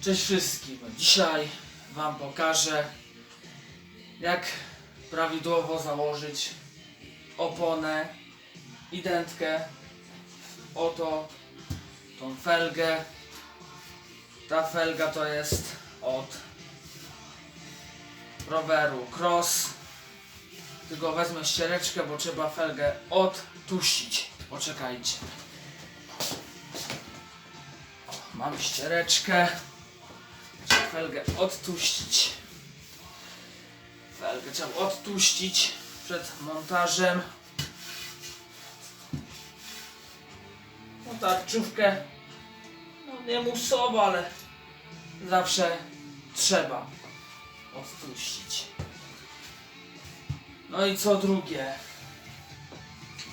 Cześć wszystkim. Dzisiaj Wam pokażę, jak prawidłowo założyć oponę i dętkę. Oto tą felgę. Ta felga to jest od roweru Cross. Tylko wezmę ściereczkę, bo trzeba felgę odtuścić. Poczekajcie. Mam ściereczkę. Felgę odtuścić. Felgę trzeba odtuścić przed montażem. No tarczówkę no nie musowo, ale zawsze trzeba odtuścić. No i co drugie?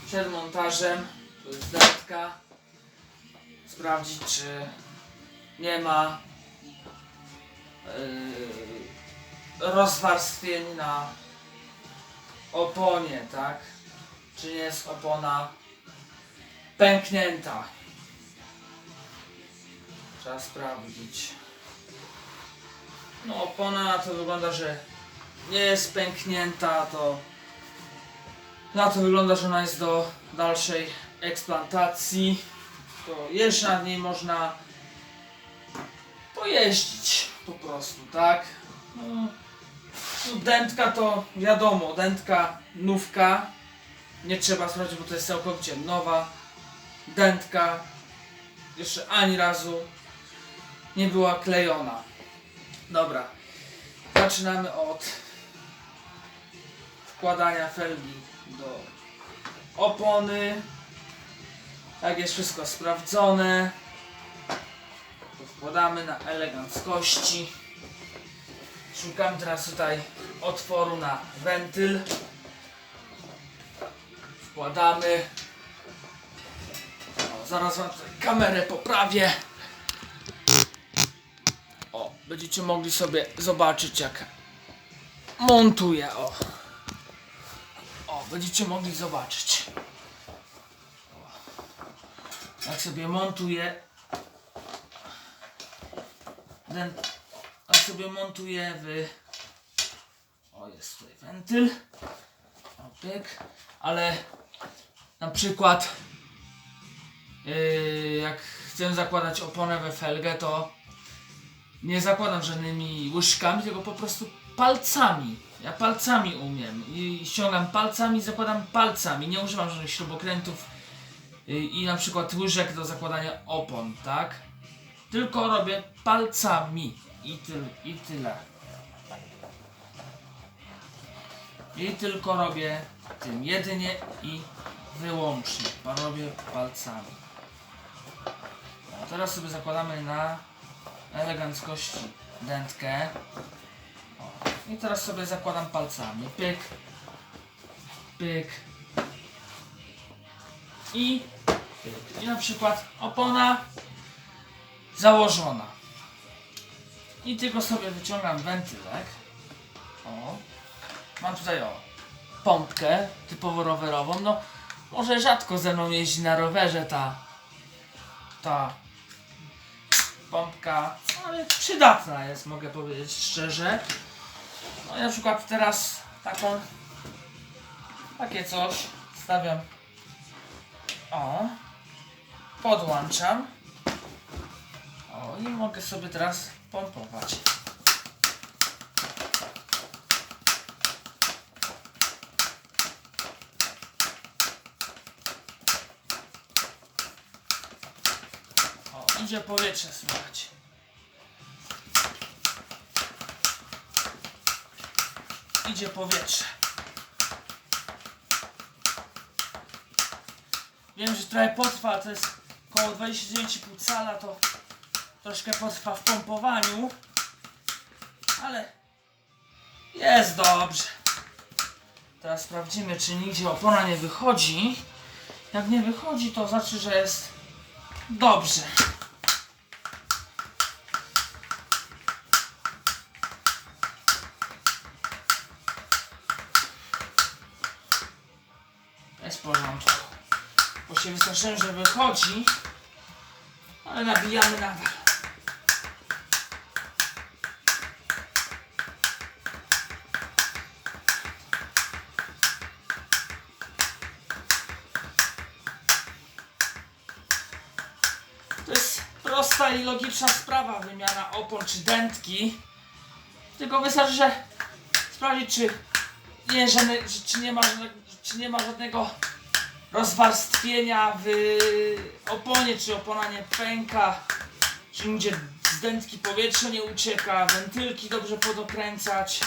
Przed montażem, to jest dętka, sprawdzić czy nie ma yy, rozwarstwień na oponie, tak? Czy jest opona pęknięta? Trzeba sprawdzić. No opona to wygląda, że nie jest pęknięta, to na to wygląda, że ona jest do dalszej eksplantacji. To jeszcze nad niej można pojeździć po prostu, tak? No, dętka to wiadomo, dętka nówka. Nie trzeba sprawdzić, bo to jest całkowicie nowa dętka. Jeszcze ani razu nie była klejona. Dobra, zaczynamy od wkładania felgi do opony. Jak jest wszystko sprawdzone, wkładamy na eleganckości. Szukam teraz tutaj otworu na wentyl. Wkładamy. O, zaraz wam kamerę poprawię. O, będziecie mogli sobie zobaczyć jak montuję. O, o będziecie mogli zobaczyć. Jak sobie montuję. Ten, sobie montuję w. O, jest tutaj wentyl. O, pyk. Ale na przykład yy, jak chcę zakładać oponę we felgę, to nie zakładam żadnymi łyżkami, tylko po prostu palcami. Ja palcami umiem i ściągam palcami, zakładam palcami. Nie używam żadnych śrubokrętów y, i na przykład łyżek do zakładania opon, tak? Tylko robię palcami i, tyl, i tyle. I tylko robię tym jedynie i wyłącznie. Robię palcami. A teraz sobie zakładamy na eleganckości dętkę. O. I teraz sobie zakładam palcami. Pyk. Pyk. I pyk. I na przykład opona założona. I tylko sobie wyciągam wentylek. O. Mam tutaj o pompkę typowo rowerową. No może rzadko ze mną jeździ na rowerze ta ta pompka, ale przydatna jest, mogę powiedzieć szczerze. No ja na przykład teraz taką, takie coś stawiam, o, podłączam, o i mogę sobie teraz pompować. O, idzie powietrze słychać. Idzie powietrze. Wiem, że trochę potrwa, to jest około 29,5 cala, to troszkę potrwa w pompowaniu, ale jest dobrze. Teraz sprawdzimy, czy nigdzie opona nie wychodzi. Jak nie wychodzi, to znaczy, że jest dobrze. Jest w porządku. Bo się wystraszyłem, że wychodzi, ale nabijamy nadal. Jest prosta i logiczna sprawa, wymiana opon czy dętki. Tylko wystarczy, że sprawdzić, czy nie, żadne, czy, nie ma, czy nie ma żadnego rozwarstwienia w oponie, czy opona nie pęka, czy nigdzie z dętki powietrze nie ucieka, wentylki dobrze podokręcać.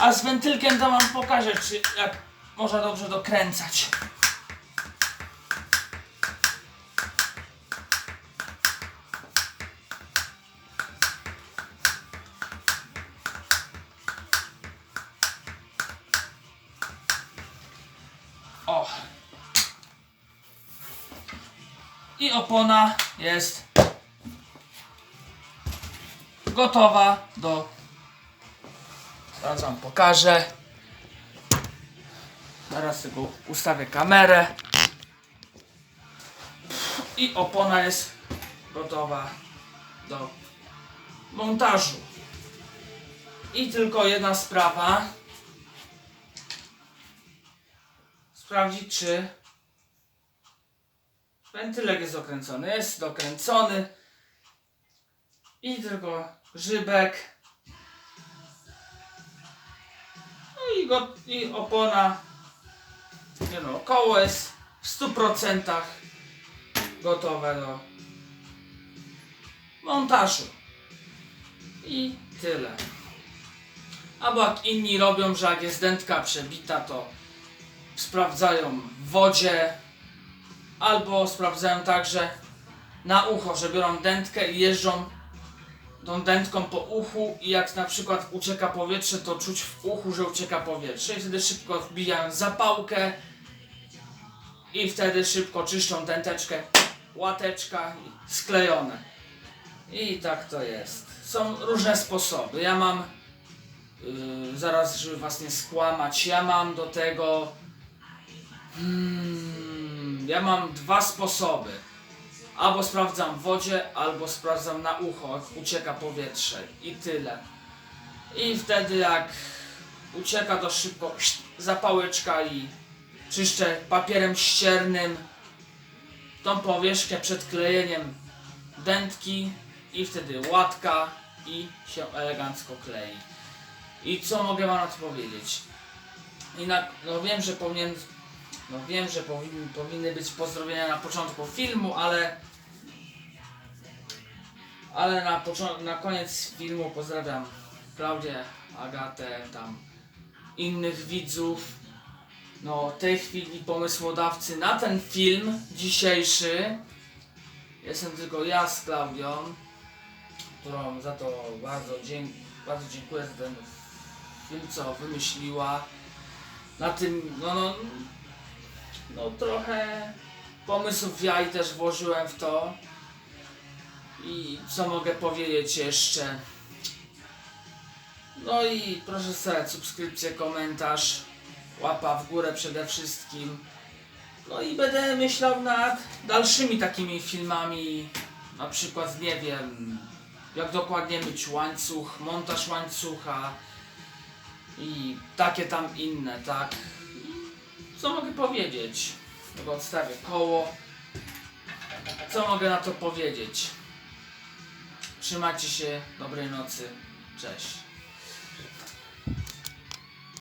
A z wentylkiem to wam pokażę, czy jak można dobrze dokręcać. Opona jest gotowa do. Zaraz wam pokażę. Zaraz tylko ustawię kamerę. I opona jest gotowa do montażu. I tylko jedna sprawa. sprawdzić, czy wentylek jest dokręcony. Jest dokręcony. I tylko grzybek. No i, go, i opona. Nie no, koło jest w 100% gotowe do montażu. I tyle. Albo jak inni robią, że jak jest dętka przebita, to sprawdzają w wodzie, albo sprawdzają także na ucho, że biorą dętkę i jeżdżą tą dętką po uchu i jak na przykład ucieka powietrze, to czuć w uchu, że ucieka powietrze i wtedy szybko wbijają zapałkę i wtedy szybko czyszczą dęteczkę, łateczka sklejone. I tak to jest. Są różne sposoby. Ja mam, yy, zaraz żeby was nie skłamać, ja mam do tego Hmm, ja mam dwa sposoby. Albo sprawdzam w wodzie, albo sprawdzam na ucho, jak ucieka powietrze. I tyle. I wtedy jak ucieka to szybko zapałeczka i czyszczę papierem ściernym tą powierzchnię przed klejeniem dętki i wtedy łatka i się elegancko klei. I co mogę wam na to powiedzieć? I na, no wiem, że powinien no wiem, że powinny, być pozdrowienia na początku filmu, ale ale na, na koniec filmu pozdrawiam Klaudię, Agatę, tam innych widzów. No, tej chwili pomysłodawcy na ten film dzisiejszy jestem tylko ja z Klaudią, którą za to bardzo, dzięk- bardzo dziękuję za ten film, co wymyśliła. Na tym, no, no, no trochę pomysłów ja i też włożyłem w to. I co mogę powiedzieć jeszcze? No i proszę stawiać subskrypcję, komentarz, łapa w górę przede wszystkim. No i będę myślał nad dalszymi takimi filmami, na przykład nie wiem, jak dokładnie myć łańcuch, montaż łańcucha i takie tam inne, tak? Co mogę powiedzieć? Tego odstawię koło. Co mogę na to powiedzieć? Trzymajcie się, dobrej nocy, cześć.